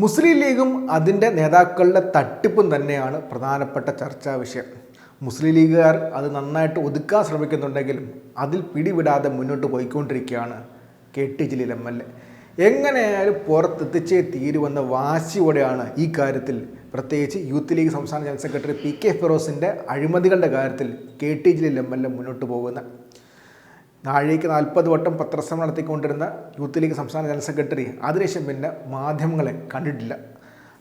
മുസ്ലിം ലീഗും അതിന്റെ നേതാക്കളുടെ തട്ടിപ്പും തന്നെയാണ് പ്രധാനപ്പെട്ട ചർച്ചാ വിഷയം. മുസ്ലിം ലീഗുകാർ അത് നന്നായിട്ട് ഒതുക്കാൻ ശ്രമിക്കുന്നുണ്ടെങ്കിലും അതിൽ പിടിവിടാതെ മുന്നോട്ട് പോയിക്കൊണ്ടിരിക്കുകയാണ് K T Jaleel M L A. എങ്ങനെയായാലും പുറത്തെത്തിച്ചേ തീരുവെന്ന വാശിയോടെയാണ് ഈ കാര്യത്തിൽ പ്രത്യേകിച്ച് യൂത്ത് ലീഗ് സംസ്ഥാന ജനറൽ സെക്രട്ടറി പി കെ ഫിറോസിന്റെ അഴിമതികളുടെ കാര്യത്തിൽ K T Jaleel M L A മുന്നോട്ട് പോകുന്നത്. നാഴേക്ക് നാൽപ്പത് വട്ടം പത്രശ്രമം നടത്തിക്കൊണ്ടിരുന്ന യൂത്ത് ലീഗ് സംസ്ഥാന ജനറൽ സെക്രട്ടറി. അതിനുശേഷം പിന്നെ മാധ്യമങ്ങളെ കണ്ടിട്ടില്ല.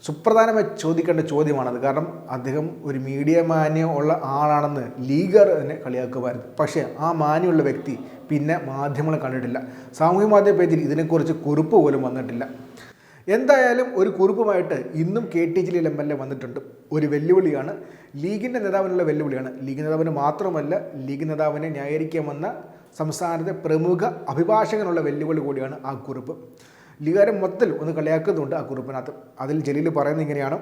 സുപ്രധാനമായി ചോദിക്കേണ്ട ചോദ്യമാണത്. കാരണം അദ്ദേഹം ഒരു മീഡിയ മാന്യം ഉള്ള ആളാണെന്ന് ലീഗർ തന്നെ കളിയാക്കുമായിരുന്നു. പക്ഷേ ആ മാന്യമുള്ള വ്യക്തി പിന്നെ മാധ്യമങ്ങളെ കണ്ടിട്ടില്ല. സാമൂഹ്യ മാധ്യമ പേജിൽ ഇതിനെക്കുറിച്ച് കുറിപ്പ് പോലും വന്നിട്ടില്ല. എന്തായാലും ഒരു കുറിപ്പുമായിട്ട് ഇന്നും K T Jaleel M L A വന്നിട്ടുണ്ട്. ഒരു വെല്ലുവിളിയാണ്. ലീഗിന്റെ നേതാവിനുള്ള വെല്ലുവിളിയാണ്. ലീഗ് നേതാവിന് മാത്രമല്ല ലീഗ് നേതാവിനെ ന്യായീകരിക്കാമെന്ന സംസ്ഥാനത്തെ പ്രമുഖ അഭിഭാഷകനുള്ള വെല്ലുവിളി കൂടിയാണ് ആ കുറിപ്പ്. ലീഗുകാരെ മൊത്തത്തിൽ ഒന്ന് കളിയാക്കുന്നുണ്ട് ആ കുറിപ്പിനകത്ത്. അതിൽ ജലീൽ പറയുന്നത് ഇങ്ങനെയാണ്.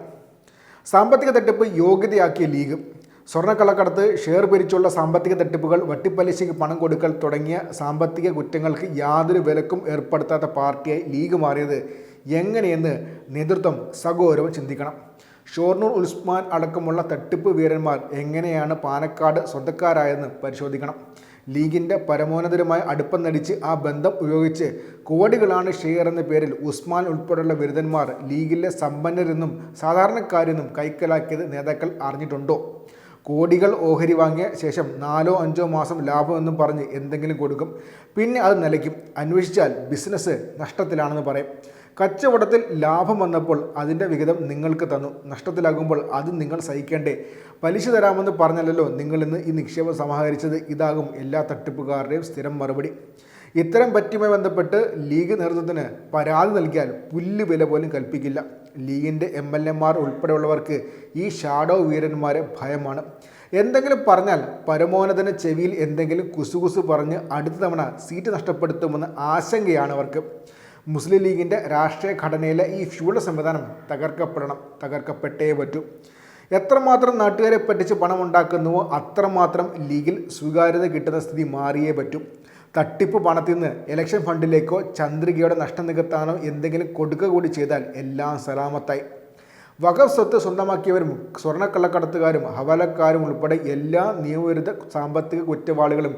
സാമ്പത്തിക തട്ടിപ്പ് യോഗ്യതയാക്കിയ ലീഗ് സ്വർണക്കള്ളക്കടത്ത് ഷെയർ പിരിച്ചുള്ള സാമ്പത്തിക തട്ടിപ്പുകൾ വട്ടിപ്പലിശയ്ക്ക് പണം കൊടുക്കൽ തുടങ്ങിയ സാമ്പത്തിക കുറ്റങ്ങൾക്ക് യാതൊരു വിലക്കും ഏർപ്പെടുത്താത്ത പാർട്ടിയായി ലീഗ് മാറിയത് എങ്ങനെയെന്ന് നേതൃത്വം സഗൗരവം ചിന്തിക്കണം. ഷോർണൂർ ഉസ്മാൻ അടക്കമുള്ള തട്ടിപ്പ് വീരന്മാർ എങ്ങനെയാണ് പാലക്കാട് സ്വന്തക്കാരായെന്ന് പരിശോധിക്കണം. ലീഗിന്റെ പരമോന്നതരുമായ അടുപ്പം നടിച്ച് ആ ബന്ധം ഉപയോഗിച്ച് കോടികളാണ് ഷെയർ എന്ന പേരിൽ ഉസ്മാൻ ഉൾപ്പെടെയുള്ള ബിരുദന്മാർ ലീഗിലെ സമ്പന്നരെന്നും സാധാരണക്കാരെന്നും കൈക്കലാക്കിയത് നേതാക്കൾ അറിഞ്ഞിട്ടുണ്ടോ? കോടികൾ ഓഹരി വാങ്ങിയ ശേഷം നാലോ അഞ്ചോ മാസം ലാഭമെന്നും പറഞ്ഞ് എന്തെങ്കിലും കൊടുക്കും. പിന്നെ അത് നിലയ്ക്കും. അന്വേഷിച്ചാൽ ബിസിനസ് നഷ്ടത്തിലാണെന്ന് പറയും. കച്ചവടത്തിൽ ലാഭം വന്നപ്പോൾ അതിന്റെ വിഹിതം നിങ്ങൾക്ക് തന്നു. നഷ്ടത്തിലാകുമ്പോൾ അത് നിങ്ങൾ സഹിക്കേണ്ടേ. പലിശ തരാമെന്ന് പറഞ്ഞല്ലോ നിങ്ങൾ ഇന്ന് ഈ നിക്ഷേപം സമാഹരിച്ചത്. ഇതാകും എല്ലാ തട്ടിപ്പുകാരുടെയും സ്ഥിരം മറുപടി. ഇത്തരം പറ്റിയുമായി ബന്ധപ്പെട്ട് ലീഗ് നേതൃത്വത്തിന് പരാതി നൽകിയാൽ പുല്ല് വില പോലും കൽപ്പിക്കില്ല. ലീഗിന്റെ എം എൽ എമാർ ഉൾപ്പെടെയുള്ളവർക്ക് ഈ ഷാഡോ വീരന്മാരെ ഭയമാണ്. എന്തെങ്കിലും പറഞ്ഞാൽ പരമോന്നതന് ചെവിയിൽ എന്തെങ്കിലും കുസുകുസു പറഞ്ഞ് അടുത്ത തവണ സീറ്റ് നഷ്ടപ്പെടുത്തുമെന്ന ആശങ്കയാണ് അവർക്ക്. മുസ്ലിം ലീഗിന്റെ രാഷ്ട്രീയ ഘടനയിലെ ഈ ഫ്യൂഡൽ സംവിധാനം തകർക്കപ്പെടണം തകർക്കപ്പെട്ടേ പറ്റൂ. എത്രമാത്രം നാട്ടുകാരെ പറ്റിച്ച് പണം ഉണ്ടാക്കുന്നുവോ അത്രമാത്രം ലീഗിൽ സ്വീകാര്യത കിട്ടുന്ന സ്ഥിതി മാറിയേ പറ്റൂ. തട്ടിപ്പ് പണത്തിൽ നിന്ന് ഇലക്ഷൻ ഫണ്ടിലേക്കോ ചന്ദ്രികയുടെ നഷ്ടം നികത്താനോ എന്തെങ്കിലും കൊടുക്കുക കൂടി ചെയ്താൽ എല്ലാം സലാമത്തായി. വഖഫ് സ്വത്ത് സ്വന്തമാക്കിയവരും സ്വർണക്കള്ളക്കടത്തുകാരും ഹവാലക്കാരും ഉൾപ്പെടെ എല്ലാ നിയമവിരുദ്ധ സാമ്പത്തിക കുറ്റവാളികളും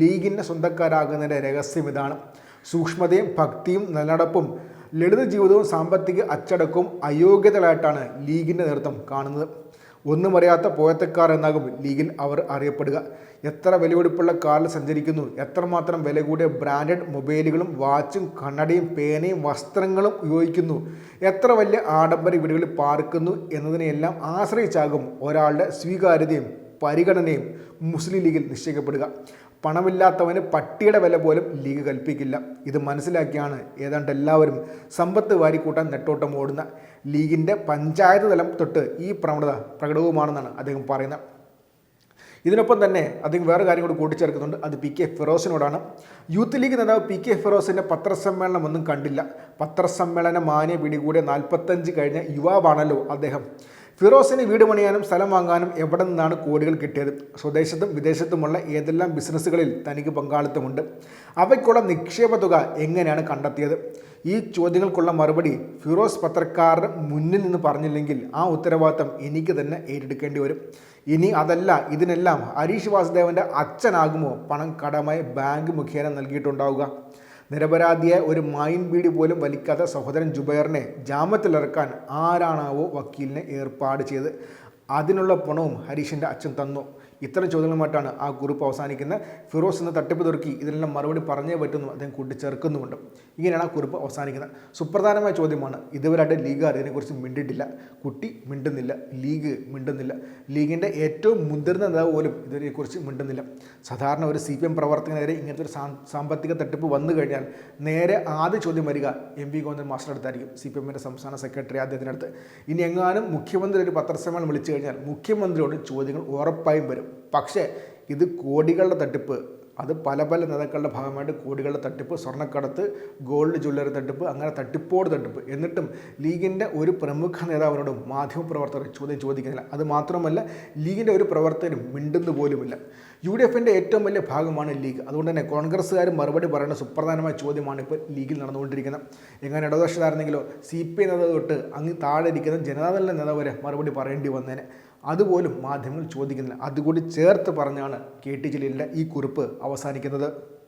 ലീഗിന്റെ സ്വന്തക്കാരാകുന്നതിന്റെ രഹസ്യം ഇതാണ്. സൂക്ഷ്മതയും ഭക്തിയും നിലനടപ്പും ലളിത ജീവിതവും സാമ്പത്തിക അച്ചടക്കവും അയോഗ്യതകളായിട്ടാണ് ലീഗിന്റെ നേതൃത്വം കാണുന്നത്. ഒന്നും അറിയാത്ത പോയത്തക്കാർ എന്നാകും ലീഗിൽ അവർ അറിയപ്പെടുക. എത്ര വിലപിടിപ്പുള്ള കാറിൽ സഞ്ചരിക്കുന്നു എത്രമാത്രം വില കൂടിയ ബ്രാൻഡഡ് മൊബൈലുകളും വാച്ചും കണ്ണടയും പേനയും വസ്ത്രങ്ങളും ഉപയോഗിക്കുന്നു എത്ര വലിയ ആഡംബര വീടുകളിൽ പാർക്കുന്നു എന്നതിനെയെല്ലാം ആശ്രയിച്ചാകും ഒരാളുടെ സ്വീകാര്യതയും പരിഗണനയും മുസ്ലിം ലീഗിൽ നിശ്ചയിക്കപ്പെടുക. പണമില്ലാത്തവന് പട്ടിയുടെ വില പോലും ലീഗ് കൽപ്പിക്കില്ല. ഇത് മനസ്സിലാക്കിയാണ് ഏതാണ്ട് എല്ലാവരും സമ്പത്ത് വാരിക്കൂട്ടാൻ നെട്ടോട്ടം ഓടുന്ന ലീഗിന്റെ പഞ്ചായത്ത് തലം തൊട്ട് ഈ പ്രവണത പ്രകടവുമാണെന്നാണ് അദ്ദേഹം പറയുന്നത്. ഇതിനൊപ്പം തന്നെ അദ്ദേഹം വേറെ കാര്യം കൂടി കൂട്ടിച്ചേർക്കുന്നുണ്ട്. അത് പി കെ ഫിറോസിനോടാണ്. യൂത്ത് ലീഗ് നേതാവ് പി കെ ഫിറോസിന്റെ പത്രസമ്മേളനം ഒന്നും കണ്ടില്ല. പത്രസമ്മേളന മാന്യ പിടികൂടിയ നാൽപ്പത്തഞ്ച് കഴിഞ്ഞ യുവാവാണല്ലോ അദ്ദേഹം. ഫിറോസിന് വീട് പണിയാനും സ്ഥലം വാങ്ങാനും എവിടെ നിന്നാണ് കോടികൾ കിട്ടിയത്? സ്വദേശത്തും വിദേശത്തുമുള്ള ഏതെല്ലാം ബിസിനസ്സുകളിൽ തനിക്ക് പങ്കാളിത്തമുണ്ട്? അവയ്ക്കുള്ള നിക്ഷേപ തുക എങ്ങനെയാണ് കണ്ടെത്തിയത്? ഈ ചോദ്യങ്ങൾക്കുള്ള മറുപടി ഫിറോസ് പത്രക്കാരുടെ മുന്നിൽ നിന്ന് പറഞ്ഞില്ലെങ്കിൽ ആ ഉത്തരവാദിത്തം എനിക്ക് തന്നെ ഏറ്റെടുക്കേണ്ടി വരും. ഇനി അതല്ല ഇതിനെല്ലാം ഹരീഷ് വാസുദേവന്റെ അച്ഛനാകുമോ? പണം കടമായി ബാങ്ക് മുഖേന നൽകിയിട്ടുണ്ടാവുക. നിരപരാധിയായ ഒരു മൈൻ ബീഡി പോലും വലിക്കാത്ത സഹോദരൻ ജുബൈറിനെ ജാമ്യത്തിലിറക്കാൻ ആരാണാവോ വക്കീലിനെ ഏർപ്പാട് ചെയ്ത് അതിനുള്ള പണവും ഹരീഷിന്റെ അച്ഛൻ തന്നു. ഇത്തരം ചോദ്യങ്ങളുമായിട്ടാണ് ആ കുറിപ്പ് അവസാനിക്കുന്നത്. ഫിറോസ് എന്ന തട്ടിപ്പ് തുറക്കി ഇതിനെല്ലാം മറുപടി പറഞ്ഞേ പറ്റുന്നു. അദ്ദേഹം കൂട്ടിച്ചേർക്കുന്നുമുണ്ട്. ഇങ്ങനെയാണ് ആ കുറിപ്പ് അവസാനിക്കുന്നത്. സുപ്രധാനമായ ചോദ്യമാണ്. ഇതുവരെയായിട്ട് ലീഗുകാർ ഇതിനെക്കുറിച്ച് മിണ്ടിട്ടില്ല കുട്ടി മിണ്ടുന്നില്ല. ലീഗ് മിണ്ടുന്നില്ല. ലീഗിന്റെ ഏറ്റവും മുതിർന്ന നേതാവ് പോലും ഇതിനെക്കുറിച്ച് മിണ്ടുന്നില്ല. സാധാരണ ഒരു സി പി എം പ്രവർത്തകനെതിരെ ഇങ്ങനത്തെ ഒരു സാമ്പത്തിക തട്ടിപ്പ് വന്നു കഴിഞ്ഞാൽ നേരെ ആദ്യ ചോദ്യം വരിക എം വി ഗോവിന്ദൻ മാസ്റ്റർ അടുത്തായിരിക്കും. സി പി എമ്മിന്റെ സംസ്ഥാന സെക്രട്ടറി അദ്ദേഹത്തിനടുത്ത് ഇനി എങ്ങാനും മുഖ്യമന്ത്രി ഒരു പത്രസമ്മേളനം വിളിച്ചു കഴിഞ്ഞാൽ മുഖ്യമന്ത്രിയോട് ചോദ്യങ്ങൾ ഉറപ്പായും വരും. പക്ഷേ ഇത് കോടികളുടെ തട്ടിപ്പ്. അത് പല പല നേതാക്കളുടെ ഭാഗമായിട്ട് കോടികളുടെ തട്ടിപ്പ് സ്വർണക്കടത്ത് ഗോൾഡ് ജ്വല്ലറി തട്ടിപ്പ് അങ്ങനെ തട്ടിപ്പോട് തട്ടിപ്പ്. എന്നിട്ടും ലീഗിന്റെ ഒരു പ്രമുഖ നേതാവിനോടും മാധ്യമപ്രവർത്തകർ ചോദ്യം ചോദിക്കുന്നില്ല. അത് മാത്രമല്ല ലീഗിന്റെ ഒരു പ്രവർത്തകരും മിണ്ടുന്നു പോലുമില്ല. യു ഡി എഫിന്റെ ഏറ്റവും വലിയ ഭാഗമാണ് ലീഗ്. അതുകൊണ്ട് തന്നെ കോൺഗ്രസ്സുകാർ മറുപടി പറയുന്ന സുപ്രധാനമായ ചോദ്യമാണ് ഇപ്പോൾ ലീഗിൽ നടന്നുകൊണ്ടിരിക്കുന്നത്. എങ്ങനെ ഇടതുപക്ഷത്തായിരുന്നെങ്കിലോ സി പി ഐ നേതാവ് തൊട്ട് അങ്ങ് താഴെ ഇരിക്കുന്ന ജനതാദളിന്റെ നേതാവ് വരെ മറുപടി പറയേണ്ടി വന്നേനെ. അതുപോലും മാധ്യമങ്ങൾ ചോദിക്കുന്നില്ല. അതുകൂടി ചേർത്ത് പറഞ്ഞാണ് കെ ടി ജലീലിന്റെ ഈ കുറിപ്പ് അവസാനിക്കുന്നത്.